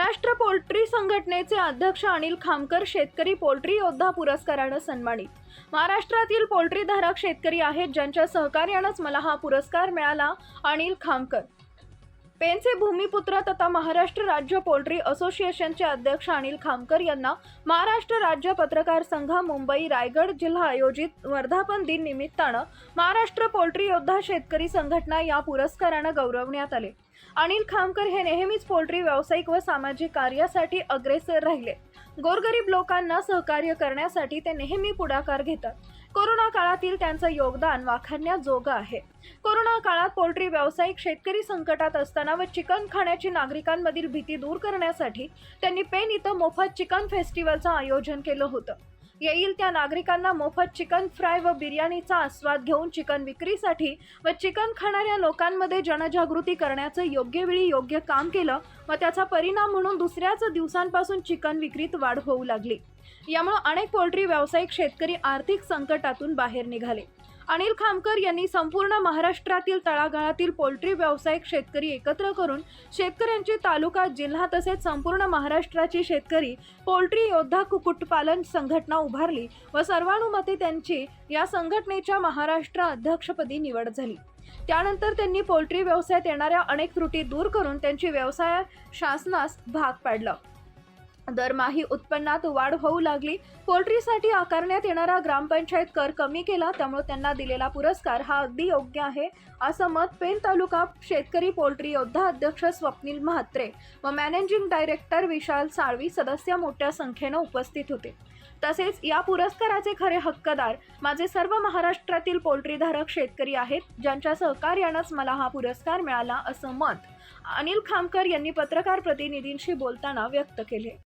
Maharashtra poultry संघटनेचे अध्यक्ष अनिल खामकर शेतकरी पोल्ट्री योद्धा पुरस्कारानं सन्मानित. महाराष्ट्रातील पोल्ट्री धारक शेतकरी आहेत ज्यांच्या सहकार्यानंच मला हा पुरस्कार मिळाला अनिल खामकर. पेनचे भूमिपुत्र तथा महाराष्ट्र राज्य पोल्ट्री असोसिएशनचे अध्यक्ष अनिल खामकर यांना महाराष्ट्र राज्य पत्रकार संघ मुंबई रायगड जिल्हा आयोजित वर्धापन दिन निमित्तानं महाराष्ट्र पोल्ट्री योद्धा शेतकरी संघटना या पुरस्कारानं गौरवण्यात आले. अनिल खामकर हे नेहमीच पोल्ट्री व्यावसायिक व सामाजिक कार्यासाठी अग्रेसर राहिले. गोरगरीब लोकांना सहकार्य करण्यासाठी ते नेहमी पुढाकार घेतात. कोरोना काळातील त्यांचं योगदान वाखाणण्याजोगं आहे. कोरोना काळात पोल्ट्री व्यावसायिक शेतकरी संकटात असताना व चिकन खाण्याची नागरिकांमधील भीती दूर करण्यासाठी त्यांनी पेन इथं मोफत चिकन फेस्टिवलचं आयोजन केलं होतं. येईल त्या नागरिकांना मोफत चिकन फ्राय व बिर्याणीचा आस्वाद घेऊन चिकन विक्रीसाठी व चिकन खाणाऱ्या लोकांमध्ये जनजागृती करण्याचं योग्य वेळी योग्य काम केलं व त्याचा परिणाम म्हणून दुसऱ्याच दिवसांपासून चिकन विक्रीत वाढ होऊ लागली. यामुळे अनेक पोल्ट्री व्यावसायिक शेतकरी आर्थिक संकटातून बाहेर निघाले. अनिल खामकर यांनी संपूर्ण महाराष्ट्रातील तळागाळातील पोल्ट्री व्यावसायिक शेतकरी एकत्र करून शेतकऱ्यांची तालुका जिल्हा तसेच संपूर्ण महाराष्ट्राची शेतकरी पोल्ट्री योद्धा कुक्कुटपालन संघटना उभारली व सर्वानुमते त्यांची या संघटनेच्या महाराष्ट्र अध्यक्षपदी निवड झाली. त्यानंतर त्यांनी पोल्ट्री व्यवसायात येणाऱ्या अनेक त्रुटी दूर करून त्यांची व्यवसाय शासनास भाग पाडला. दरमाही उत्पन्नात वाढ होऊ लागली. पोल्ट्रीसाठी आकारण्यात येणारा ग्रामपंचायत कर कमी केला त्यामुळे त्यांना दिलेला पुरस्कार हा अगदी योग्य आहे असं मत पेन तालुका शेतकरी पोल्ट्री योद्धा अध्यक्ष स्वप्नील म्हात्रे व मॅनेजिंग डायरेक्टर विशाल साळवी सदस्य मोठ्या संख्येनं उपस्थित होते. तसेच या पुरस्काराचे खरे हक्कदार माझे सर्व महाराष्ट्रातील पोल्ट्रीधारक शेतकरी आहेत ज्यांच्या सहकार्यानंच मला हा पुरस्कार मिळाला असं मत अनिल खामकर यांनी पत्रकार प्रतिनिधींशी बोलताना व्यक्त केले.